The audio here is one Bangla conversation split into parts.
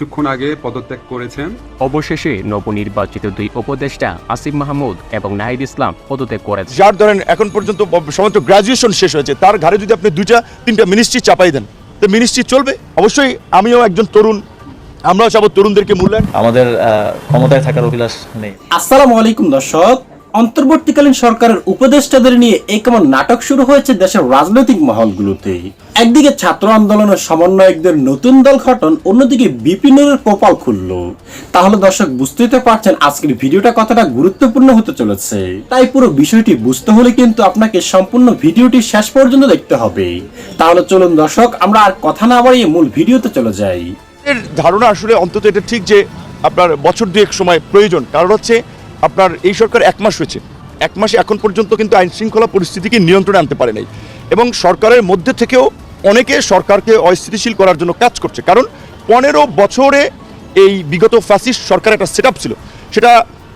কিছুক্ষণ আগে পদত্যাগ করেছেন। অবশেষে নবনির্বাচিত দুই উপদেষ্টা আসিফ মাহমুদ এবং নাহিদ ইসলাম পদত্যাগ করেছে যার ধরেন এখন পর্যন্ত সমস্ত গ্রাজুয়েশন শেষ হয়েছে তার ঘাড়ে যদি আপনি দুইটা তিনটা মিনিস্ট্রি চাপাই দেন তো মিনিস্ট্রি চলবে? অবশ্যই আমিও একজন তরুণ আমরাও চাবো তরুণদেরকে মূল্যায়ন। আমাদের ক্ষমতায় থাকার অভিলাষ নেই। আসসালামু আলাইকুম দর্শক অন্তর্বর্তীকালীন সরকারের উপদেষ্টাদের নিয়ে এই কেমন নাটক শুরু হয়েছে দেশের রাজনৈতিক মহলগুলোতে? একদিকে ছাত্র আন্দোলনের সমন্বয়কদের নতুন দল গঠন, অন্যদিকে বিপিনের কপাল খুলল। তাহলে দর্শক, বুঝতেই তো পারছেন আজকের ভিডিওটা কতটা গুরুত্বপূর্ণ হতে চলেছে। তাই পুরো বিষয়টি বুঝতে হলে কিন্তু আপনাকে সম্পূর্ণ ভিডিওটি শেষ পর্যন্ত দেখতে হবে। তাহলে চলুন দর্শক, আমরা আর কথা না বাড়িয়ে মূল ভিডিওতে চলে যাই। এর ধারণা আসলে অন্তত এটা ঠিক যে আপনার বছর দুয়েক সময় প্রয়োজন। কারণ হচ্ছে আপনার এই সরকার এক মাস হয়েছে। এক মাসে এখন পর্যন্ত কিন্তু আইন শৃঙ্খলা পরিস্থিতিকে নিয়ন্ত্রণে আনতে পারে নাই। এবং সরকারের মধ্যে থেকেও অনেকে সরকারকে অস্থিতিশীল করার জন্য কাজ করছে। কারণ পনেরো বছরে এই বিগত ফ্যাসিস্ট সরকার একটা সেট ছিল। সেটা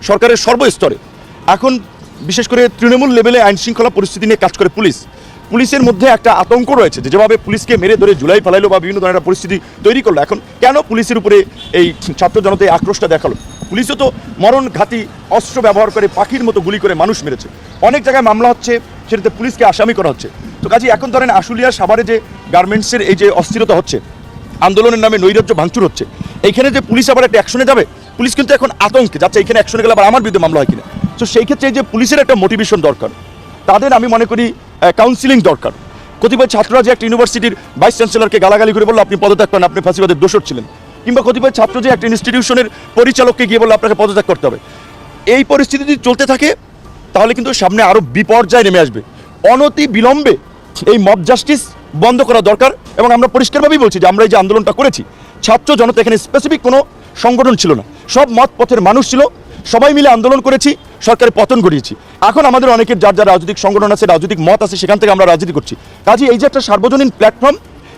সরকারের সর্বস্তরে। এখন বিশেষ করে তৃণমূল লেভেলে আইন শৃঙ্খলা পরিস্থিতি নিয়ে কাজ করে পুলিশ। পুলিশের মধ্যে একটা আতঙ্ক রয়েছে যে যেভাবে পুলিশকে মেরে ধরে জুলাই ফেলাইলো বা বিভিন্ন ধরনের পরিস্থিতি তৈরি করল। এখন কেন পুলিশের উপরে এই ছাত্র জনতা এই আক্রোশটা দেখাল? পুলিশও তো মরণ ঘাতি অস্ত্র ব্যবহার করে পাখির মতো গুলি করে মানুষ মেরেছে। অনেক জায়গায় মামলা হচ্ছে, সেটাতে পুলিশকে আসামি করা হচ্ছে। তো কাজে, এখন ধরেন আশুলিয়া সাভারে যে গার্মেন্টসের এই যে অস্থিরতা হচ্ছে, আন্দোলনের নামে নৈরাজ্য ভাঙচুর হচ্ছে, এইখানে যে পুলিশ আবার একটা অ্যাকশনে যাবে, পুলিশ কিন্তু এখন আতঙ্কে, যাচ্ছে এখানে অ্যাকশনে গেলে আবার আমার বিরুদ্ধে মামলা হয় কিনা। তো সেই ক্ষেত্রে এই যে পুলিশের একটা মোটিভেশন দরকার, তাদের আমি মনে করি কাউন্সিলিং দরকার। কতিপয় ছাত্ররা যে একটা ইউনিভার্সিটির ভাইস চ্যান্সেলরকে গালাগালি করে বলল, আপনি পদত্যাগ করেন, আপনি ফাঁসিবাদের দোষর ছিলেন। কিংবা কতিপয় ছাত্র যে একটা ইনস্টিটিউশনের পরিচালককে গিয়ে বলল, আপনাকে পদত্যাগ করতে হবে। এই পরিস্থিতি যদি চলতে থাকে, তাহলে কিন্তু সামনে আরও বিপর্যয় নেমে আসবে। অনতি বিলম্বে এই মব জাস্টিস বন্ধ করা দরকার এবং আমরা পরিষ্কারভাবেই বলছি যে আমরা এই যে আন্দোলনটা করেছি, ছাত্র জনতা এখানে স্পেসিফিক কোনো সংগঠন ছিল না। সব মত পথের মানুষ ছিল। সবাই মিলে আন্দোলন করেছি, সরকারের পতন ঘটিয়েছি। এখন আমাদের অনেকের যার যার রাজনৈতিক সংগঠন আছে, রাজনৈতিক মত আছে, সেখান থেকে আমরা রাজনীতি করছি। কাজে এই যে একটা সার্বজনীন প্ল্যাটফর্ম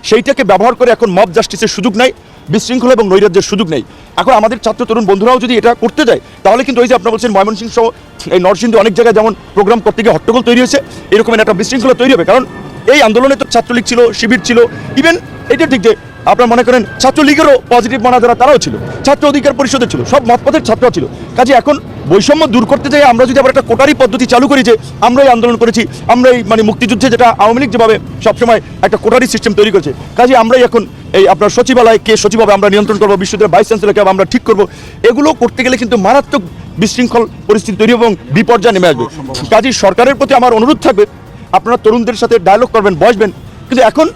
সেইটাকে ব্যবহার করে এখন মব জাস্টিসের সুযোগ নাই। বিশৃঙ্খলা এবং নৈরাজ্যের সুযোগ নেই। এখন আমাদের ছাত্র তরুণ বন্ধুরাও যদি এটা করতে যায়, তাহলে কিন্তু ওই যে আপনারা বলছেন ময়মনসিংহ সহ এই নরসিংহ অনেক জায়গায় যেমন প্রোগ্রাম করতে গিয়ে হট্টগোল তৈরি হয়েছে, এরকম একটা বিশৃঙ্খলা তৈরি হবে। কারণ এই আন্দোলনে তো ছাত্রলীগ ছিল, শিবির ছিল ইভেন এটা ঠিক যে আপনারা মনে করেন ছাত্রলীগেরও পজিটিভ মানা যারা তারাও ছিল, ছাত্র অধিকার পরিষদে ছিল, সব মতপথের ছাত্র ছিল। কাজে এখন বৈষম্য দূর করতে যাই আমরা যদি আবার একটা কোটারি পদ্ধতি চালু করি যে আমরাই আন্দোলন করেছি আমরাই মানে মুক্তিযুদ্ধে যেটা আওয়ামী লীগ যেভাবে সবসময় একটা কোটারি সিস্টেম তৈরি করেছে, কাজে আমরাই এখন এই আপনার সচিবালয় কে সচিব হবে আমরা নিয়ন্ত্রণ করব, বিশ্ববিদ্যালয় ভাইস চ্যান্সেলরকে আমরা ঠিক করব, এগুলো করতে গেলে কিন্তু মারাত্মক বিশৃঙ্খল পরিস্থিতি তৈরি এবং বিপর্যয় নেমে আসবে। কাজে সরকারের প্রতি আমার অনুরোধ থাকবে, আপনারা তরুণদের সাথে ডায়লগ করবেন, বসবেন, কিন্তু এখন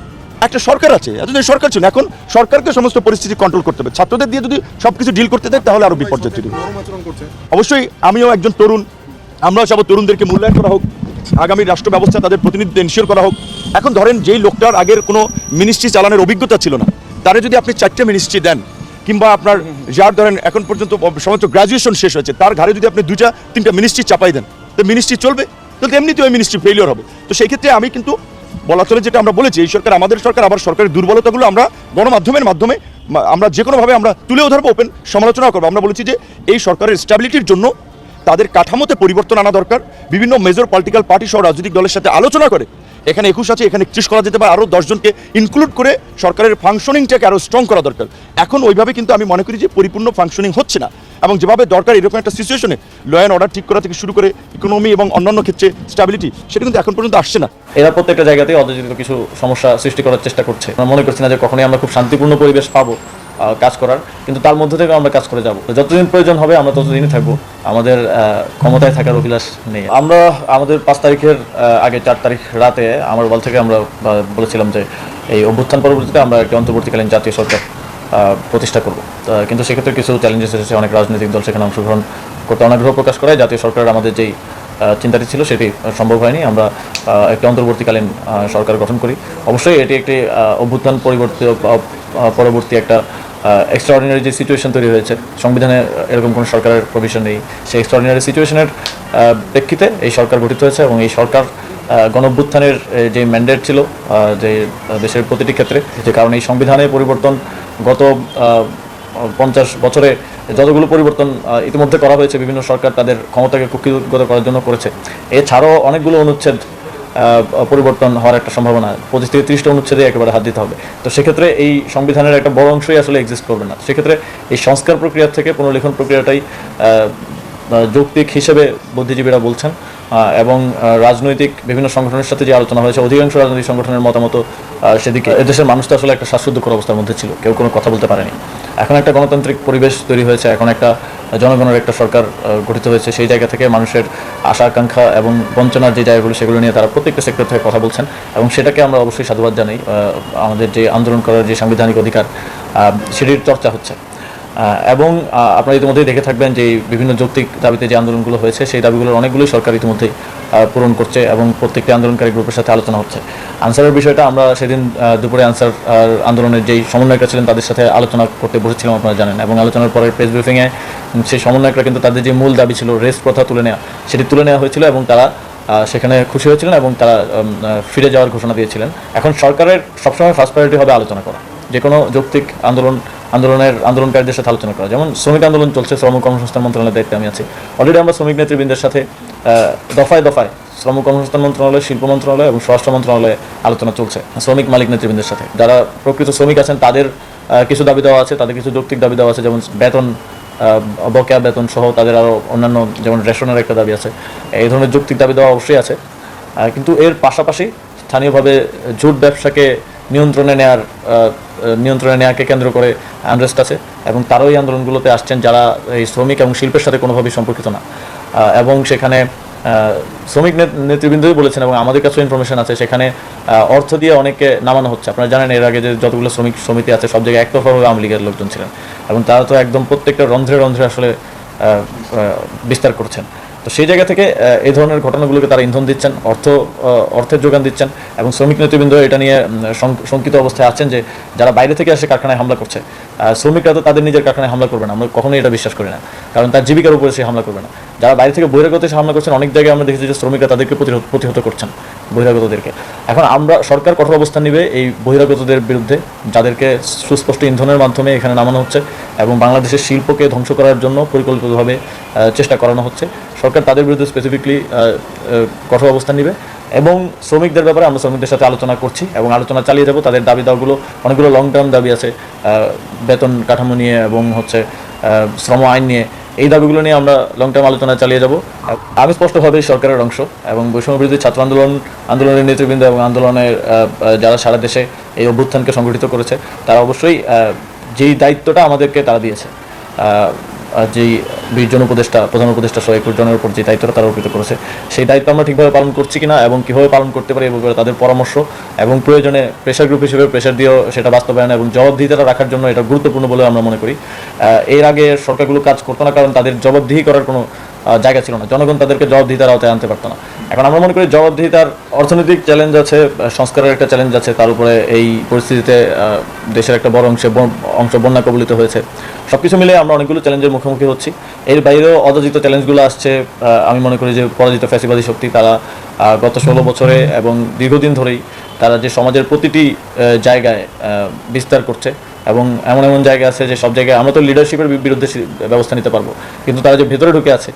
একটা সরকার আছে, এতদিন সরকার ছিল এখন সরকারকে সমস্ত পরিস্থিতি কন্ট্রোল করতে হবে। ছাত্রদের দিয়ে যদি সবকিছু ডিল করতে দেয়, তাহলে আরও বিপর্যয় তৈরি। অবশ্যই আমিও একজন তরুণ, আমরাও চাবো তরুণদেরকে মূল্যায়ন করা হোক, আগামী রাষ্ট্র ব্যবস্থা তাদের প্রতিনিধিত্ব এনশিওর করা হোক। এখন ধরেন যেই লোকটার আগের কোনো মিনিস্ট্রি চালানোর অভিজ্ঞতা ছিল না, তারে যদি আপনি চারটে মিনিস্ট্রি দেন, কিংবা আপনার যার ধরেন এখন পর্যন্ত সমস্ত গ্রাজুয়েশন শেষ হয়েছে, তার ঘাড়ে যদি আপনি দুইটা, তিনটা মিনিস্ট্রি চাপাই দেন, তো মিনিস্ট্রি চলবে? তাহলে এমনিতে ওই মিনিস্ট্রি ফেলিওর হবে। তো সেই ক্ষেত্রে আমি কিন্তু বলা চলে যেটা আমরা বলেছি, এই সরকার, আমাদের সরকার, আবার সরকারের দুর্বলতাগুলো আমরা গণমাধ্যমের মাধ্যমে আমরা যে কোনোভাবে আমরা তুলেও ধরবো ওপেন সমালোচনা করব। আমরা বলেছি যে এই সরকারের স্ট্যাবিলিটির জন্য তাদের কাঠামোতে পরিবর্তন আনা দরকার। বিভিন্ন মেজর পলিটিক্যাল পার্টি সহ রাজনৈতিক দলের সাথে আলোচনা করে এখানে একুশ আছে, এখানে একত্রিশ করা যেতে পারে। আরও দশজনকে ইনক্লুড করে সরকারের ফাংশনিংটাকে আরও স্ট্রং করা দরকার। এখন ওইভাবে কিন্তু আমি মনে করি যে পরিপূর্ণ ফাংশনিং হচ্ছে না। এবং যেভাবে দরকার এরকম একটা সিচুয়েশনে ল অ্যান্ড অর্ডার ঠিক করা থেকে শুরু করে ইকোনমি এবং অন্যান্য ক্ষেত্রে স্ট্যাবিলিটি সেটা কিন্তু এখন পর্যন্ত আসছে না। এরা প্রত্যেকটা জায়গাতেই অযাচিত কিছু সমস্যা সৃষ্টি করার চেষ্টা করছে। আমরা মনে করছি না যে কখনোই আমরা খুব শান্তিপূর্ণ পরিবেশ পাবো। কাজ করার। কিন্তু তার মধ্যে থেকে আমরা কাজ করে যাব। যতদিন প্রয়োজন হবে, আমরা ততদিনই থাকব। আমাদের ক্ষমতায় থাকার অভিলাষ নেই। আমরা আমাদের পাঁচ তারিখের আগে চার তারিখ রাতে আমার বল থেকে আমরা বলেছিলাম যে এই অভ্যুত্থান পরবর্তীতে আমরা একটি অন্তর্বর্তীকালীন জাতীয় সরকার প্রতিষ্ঠা করব। কিন্তু সেক্ষেত্রে কিছু চ্যালেঞ্জেস এসেছে। অনেক রাজনৈতিক দল সেখানে অংশগ্রহণ করতে অনাগ্রহ প্রকাশ করে জাতীয় সরকারের আমাদের যেই চিন্তাটি ছিল, সেটি সম্ভব হয়নি। আমরা একটি অন্তর্বর্তীকালীন সরকার গঠন করি। অবশ্যই এটি একটি অভ্যুত্থান পরিবর্তিত পরবর্তী একটা এক্সট্রাঅর্ডিনারি যে সিচুয়েশন তৈরি হয়েছে, সংবিধানে এরকম কোনো সরকারের প্রভিশন নেই। সেই এক্সট্রাঅর্ডিনারি সিচুয়েশনের প্রেক্ষিতে এই সরকার গঠিত হয়েছে এবং এই সরকার গণভ্যুত্থানের যে ম্যান্ডেট ছিল যে দেশের প্রতিটি ক্ষেত্রে, যে কারণে এই সংবিধানের পরিবর্তন গত পঞ্চাশ বছরে যতগুলো পরিবর্তন ইতিমধ্যে করা হয়েছে, বিভিন্ন সরকার তাদের ক্ষমতাকে কুক্ষিগত করার জন্য করেছে। এছাড়াও অনেকগুলো অনুচ্ছেদ পরিবর্তন হওয়ার একটা সম্ভাবনা। পঁচিশ থেকে ত্রিশটা অনুচ্ছেদে একেবারে হাত দিতে হবে। তো সেক্ষেত্রে এই সংবিধানের একটা বড় অংশই আসলে এক্সিস্ট করবে না। সেক্ষেত্রে এই সংস্কার প্রক্রিয়া থেকে পুনর্লিখন প্রক্রিয়াটাই যৌক্তিক হিসেবে বুদ্ধিজীবীরা বলছেন এবং রাজনৈতিক বিভিন্ন সংগঠনের সাথে যে আলোচনা হয়েছে, অধিকাংশ রাজনৈতিক সংগঠনের মতামত সেদিকে। এদেশের মানুষ তো আসলে একটা শ্বাসরুদ্ধকর অবস্থার মধ্যে ছিল, কেউ কোনো কথা বলতে পারেনি। এখন একটা গণতান্ত্রিক পরিবেশ তৈরি হয়েছে, এখন একটা জনগণের একটা সরকার গঠিত হয়েছে, সেই জায়গা থেকে মানুষের আশা, আকাঙ্ক্ষা এবং বঞ্চনার যে জায়গাগুলো, সেগুলো নিয়ে তারা প্রত্যেকটা সেক্টর থেকে কথা বলছেন, এবং সেটাকে আমরা অবশ্যই সাধুবাদ জানাই আমাদের যে আন্দোলন করার যে সাংবিধানিক অধিকার সেটির চর্চা হচ্ছে। এবং আপনারা ইতিমধ্যেই দেখে থাকবেন যে বিভিন্ন যৌক্তিক দাবিতে যে আন্দোলনগুলো হয়েছে সেই দাবিগুলোর অনেকগুলোই সরকার ইতিমধ্যেই আহ, পূরণ করছে এবং প্রত্যেকটি আন্দোলনকারী গ্রুপের সাথে আলোচনা হচ্ছে। আনসারের বিষয়টা আমরা সেদিন দুপুরে আনসার আন্দোলনের যেই সমন্বয়করা ছিলেন তাদের সাথে আলোচনা করতে বসেছিলাম আপনারা জানেন। এবং আলোচনার পরে প্রেস ব্রিফিংয়ে সেই সমন্বয়করা কিন্তু তাদের যে মূল দাবি ছিল রেস প্রথা তুলে নেওয়া সেটি তুলে নেওয়া হয়েছিল এবং তারা সেখানে খুশি হয়েছিলেন এবং তারা ফিরে যাওয়ার ঘোষণা দিয়েছিলেন। এখন সরকারের সবসময় ফার্স্ট প্রায়োরিটি হবে আলোচনা করা। যে কোনো যৌক্তিক আন্দোলন, আন্দোলনের, আন্দোলনকারীদের সাথে আলোচনা করা। যেমন শ্রমিক আন্দোলন চলছে, শ্রম কর্মসংস্থান মন্ত্রণালয়ের দায়িত্বে আমি আছি। অলরেডি আমরা শ্রমিক নেতৃবৃন্দের সাথে দফায় দফায় শ্রম কর্মসংস্থান মন্ত্রণালয়, শিল্প মন্ত্রণালয় এবং স্বরাষ্ট্র মন্ত্রণালয়ে আলোচনা চলছে, শ্রমিক মালিক নেতৃবৃন্দের সাথে। যারা প্রকৃত শ্রমিক আছেন, তাদের কিছু দাবি দেওয়া আছে, তাদের কিছু যৌক্তিক দাবি দেওয়া আছে, যেমন বেতন বকেয়া বেতন সহ তাদের আরও অন্যান্য, যেমন রেশনের একটা দাবি আছে, এই ধরনের যৌক্তিক দাবি দেওয়া অবশ্যই আছে। কিন্তু এর পাশাপাশি স্থানীয়ভাবে জুট ব্যবসাকে নিয়ন্ত্রণে নেয়ার নিয়ন্ত্রণে নেওয়াকে কেন্দ্র করে আনরেস্ট আছে এবং তারাও এই আন্দোলনগুলোতে আসছেন যারা এই শ্রমিক এবং শিল্পের সাথে কোনোভাবেই সম্পর্কিত না। এবং সেখানে শ্রমিক নেত- নেতৃবৃন্দই বলেছেন এবং আমাদের কাছেও ইনফরমেশন আছে, সেখানে অর্থ দিয়ে অনেকে নামানো হচ্ছে। আপনারা জানেন, এর আগে যে যতগুলো শ্রমিক, সমিতি আছে, সব জায়গায় একতরফাভাবে আওয়ামী লীগের লোকজন ছিলেন। এবং তারা তো একদম প্রত্যেকটা রন্ধ্রে রন্ধ্রে আসলে বিস্তার করছেন। তো সেই জায়গা থেকে এই ধরনের ঘটনাগুলোকে তারা ইন্ধন দিচ্ছেন, অর্থ অর্থের যোগান দিচ্ছেন এবং শ্রমিক নেতৃবৃন্দ এটা নিয়ে শঙ্কিত অবস্থায় আছেন যে যারা বাইরে থেকে এসে কারখানায় হামলা করছে শ্রমিকরা তো তাদের নিজের কারখানায় হামলা করবে না। আমরা কখনোই এটা বিশ্বাস করি না। কারণ তার জীবিকার উপরে সে হামলা করবে না। যারা বাইরে থেকে বহিরাগত এসে হামলা করছেন, অনেক জায়গায় আমরা দেখেছি যে শ্রমিকরা তাদেরকে প্রতিরোধ প্রতিহত করছেন, বহিরাগতদেরকে। এখন আমরা সরকার কঠোর অবস্থান নিবে এই বহিরাগতদের বিরুদ্ধে, যাদেরকে সুস্পষ্ট ইন্ধনের মাধ্যমে এখানে নামানো হচ্ছে এবং বাংলাদেশের শিল্পকে ধ্বংস করার জন্য পরিকল্পিতভাবে চেষ্টা করানো হচ্ছে। সরকার তাদের বিরুদ্ধে স্পেসিফিকলি কঠোর অবস্থান নিবে। এবং শ্রমিকদের ব্যাপারে আমরা শ্রমিকদের সাথে আলোচনা করছি এবং আলোচনা চালিয়ে যাব। তাদের দাবি দাওয়াগুলো অনেকগুলো লং টার্ম দাবি আছে বেতন কাঠামো নিয়ে এবং হচ্ছে শ্রম আইন নিয়ে। এই দাবিগুলো নিয়ে আমরা লং টার্ম আলোচনা চালিয়ে যাব। আমি স্পষ্টভাবে সরকারের অংশ এবং বৈষম্য বিরোধী ছাত্র আন্দোলন, আন্দোলনের নেতৃবৃন্দ এবং আন্দোলনের যারা সারা দেশে এই অভ্যুত্থানকে সংগঠিত করেছে, তারা অবশ্যই যেই দায়িত্বটা আমাদেরকে তারা দিয়েছে। যেই বিশজন উপদেষ্টা, প্রধান উপদেষ্টা সহ একুশ জনের উপর যে দায়িত্বটা তারা অর্পিত করেছে, সেই দায়িত্ব আমরা ঠিকভাবে পালন করছি কিনা এবং কীভাবে পালন করতে পারি এবং তাদের পরামর্শ এবং প্রয়োজনে প্রেশার গ্রুপ হিসেবে প্রেশার দিয়েও সেটা বাস্তবায়ন এবং জবাবদিহিতাটা রাখার জন্য এটা গুরুত্বপূর্ণ বলে আমরা মনে করি। এর আগে সরকারগুলো কাজ করতো না, কারণ তাদের জবাবদিহি করার কোনো জায়গা ছিল না। জনগণ তাদেরকে জবাবদিহিতার আওতায় আনতে পারতো না। এখন আমরা মনে করি জবাবদিহিতার অর্থনৈতিক চ্যালেঞ্জ আছে সংস্কারের একটা চ্যালেঞ্জ আছে, তার উপরে এই পরিস্থিতিতে দেশের একটা বড় অংশে অংশ বন্যা কবলিত হয়েছে। সব কিছু মিলে আমরা অনেকগুলো চ্যালেঞ্জের মুখোমুখি হচ্ছি। এর বাইরেও অযাচিত চ্যালেঞ্জগুলো আসছে আমি মনে করি যে পরাজিত ফ্যাসিবাদী শক্তি, তারা গত ষোলো বছরে এবং দীর্ঘদিন ধরেই তারা যে সমাজের প্রতিটি জায়গায় বিস্তার করছে এবং এমন এমন জায়গা আছে যে সব জায়গায় আমরা তো লিডারশিপের বিরুদ্ধে ব্যবস্থা নিতে পারব। কিন্তু তারা যে ভেতরে ঢুকে আছে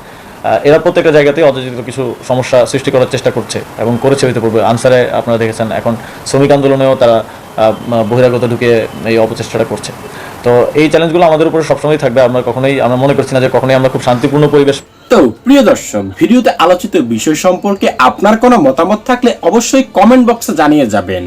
এরা প্রত্যেকটা জায়গাতেই অযাচিত কিছু সমস্যা সৃষ্টি করার চেষ্টা করছে এবং করেছে হইতে পূর্বে। আনসারে আপনারা দেখেছেন এখন শ্রমিক আন্দোলনেও তারা বহিরাগত ঢুকে এই অপচেষ্টাটা করছে। তো এই চ্যালেঞ্জগুলো আমাদের উপরে সবসময় থাকবে। আমরা কখনোই, আমরা মনে করছি না যে কখনোই আমরা খুব শান্তিপূর্ণ পরিবেশ তো প্রিয় দর্শক, ভিডিওতে আলোচিত বিষয় সম্পর্কে আপনার কোনো মতামত থাকলে অবশ্যই কমেন্ট বক্সে জানিয়ে যাবেন।